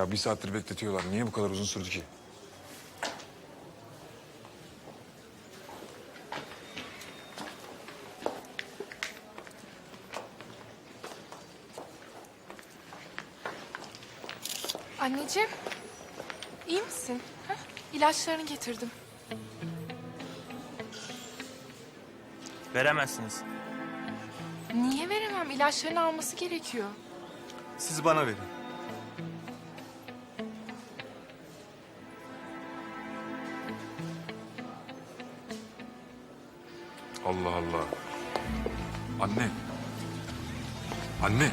Ya bir saattir bekletiyorlar. Niye bu kadar uzun sürdü ki? Anneciğim, iyi misin? Ha? İlaçlarını getirdim. Veremezsiniz. Niye veremem? İlaçlarını alması gerekiyor. Siz bana verin. Allah Allah. Anne. Anne.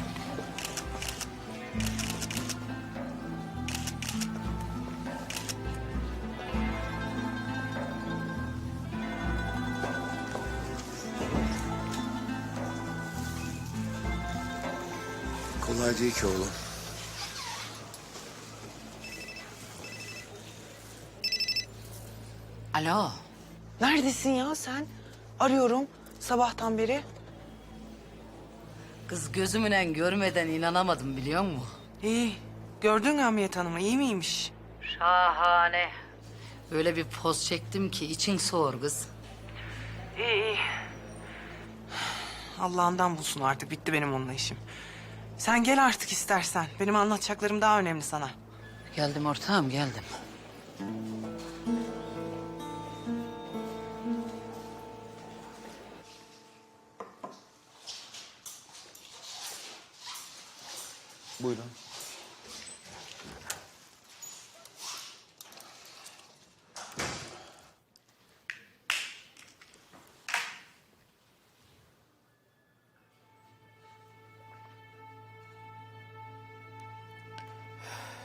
Kolay değil ki oğlum. Alo. Neredesin ya sen? Arıyorum sabahtan beri. Kız gözümle görmeden inanamadım biliyor musun? İyi. Gördün mü Hamiyet Hanım'ı iyi miymiş? Şahane. Öyle bir poz çektim ki için soğur kız. İyi iyi. Allah'ından bulsun artık bitti benim onunla işim. Sen gel artık istersen. Benim anlatacaklarım daha önemli sana. Geldim ortağım geldim. Buyurun.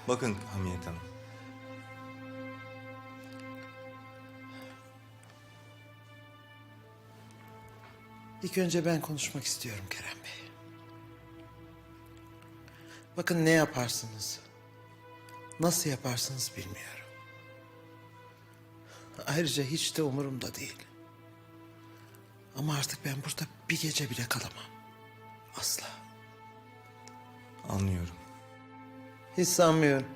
Bakın Hamiyet Hanım. İlk önce ben konuşmak istiyorum Kerem Bey. Bakın ne yaparsınız, nasıl yaparsınız bilmiyorum. Ayrıca hiç de umurumda değil. Ama artık ben burada bir gece bile kalamam. Asla. Anlıyorum. Hiç sanmıyorum.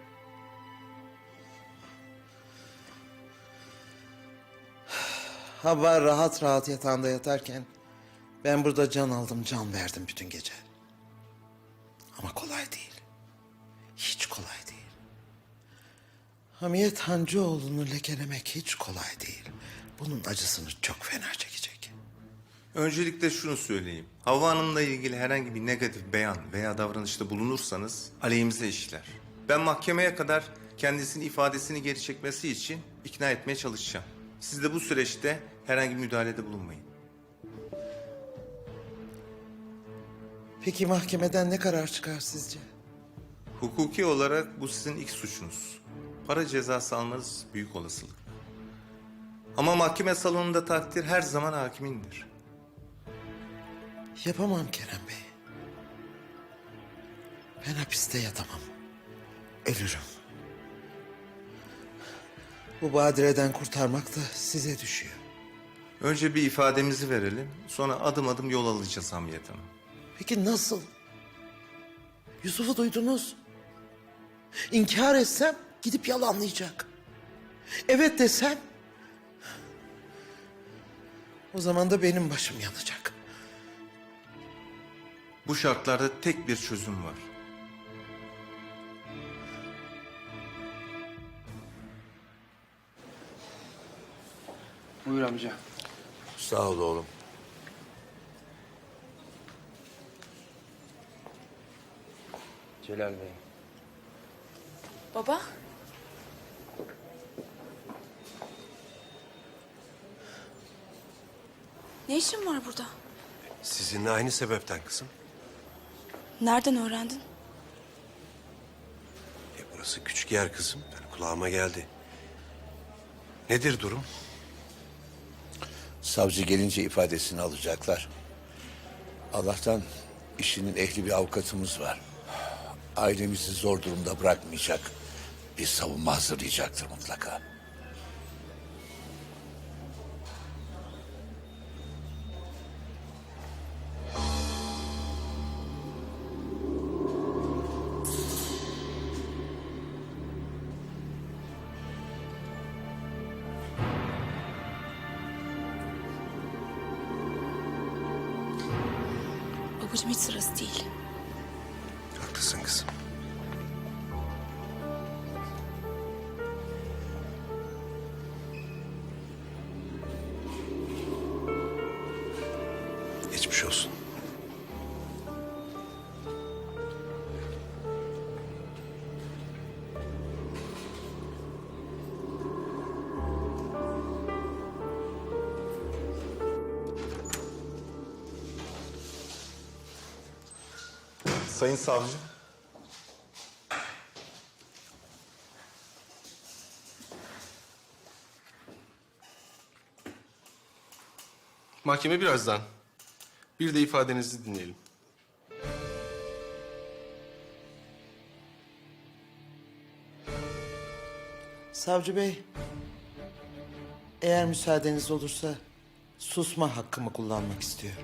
Hava rahat rahat yatağında yatarken ben burada can aldım, can verdim bütün gece. Ama kolay değil. Hamiyet Hancıoğlu'nu lekelemek hiç kolay değil. Bunun acısını çok fena çekecek. Öncelikle şunu söyleyeyim. Havva Hanım'la ilgili herhangi bir negatif beyan veya davranışta bulunursanız aleyhimize işler. Ben mahkemeye kadar kendisinin ifadesini geri çekmesi için ikna etmeye çalışacağım. Siz de bu süreçte herhangi bir müdahalede bulunmayın. Peki mahkemeden ne karar çıkar sizce? Hukuki olarak bu sizin ilk suçunuz. Para cezası almanız büyük olasılık. Ama mahkeme salonunda takdir her zaman hakimindir. Yapamam Kerem Bey. Ben hapiste yatamam. Ölürüm. Bu badireden kurtarmak da size düşüyor. Önce bir ifademizi verelim, sonra adım adım yol alacağız Hamiyet Hanım. Peki nasıl? Yusuf'u duydunuz. İnkar etsem gidip yalanlayacak. Evet desem o zaman da benim başım yanacak. Bu şartlarda tek bir çözüm var. Buyur amca. Sağ ol oğlum. Celal Bey. Baba? Ne işin var burada? Sizinle aynı sebepten kızım. Nereden öğrendin? E burası küçük yer kızım. Yani kulağıma geldi. Nedir durum? Savcı gelince ifadesini alacaklar. Allah'tan işinin ehli bir avukatımız var. Ailemizi zor durumda bırakmayacak. Bir savunma hazırlayacaktır mutlaka. Babacığım hiç sırası değil. Haklısın kızım. Sayın Savcı. Mahkeme birazdan. Bir de ifadenizi dinleyelim. Savcı Bey, eğer müsaadeniz olursa susma hakkımı kullanmak istiyorum.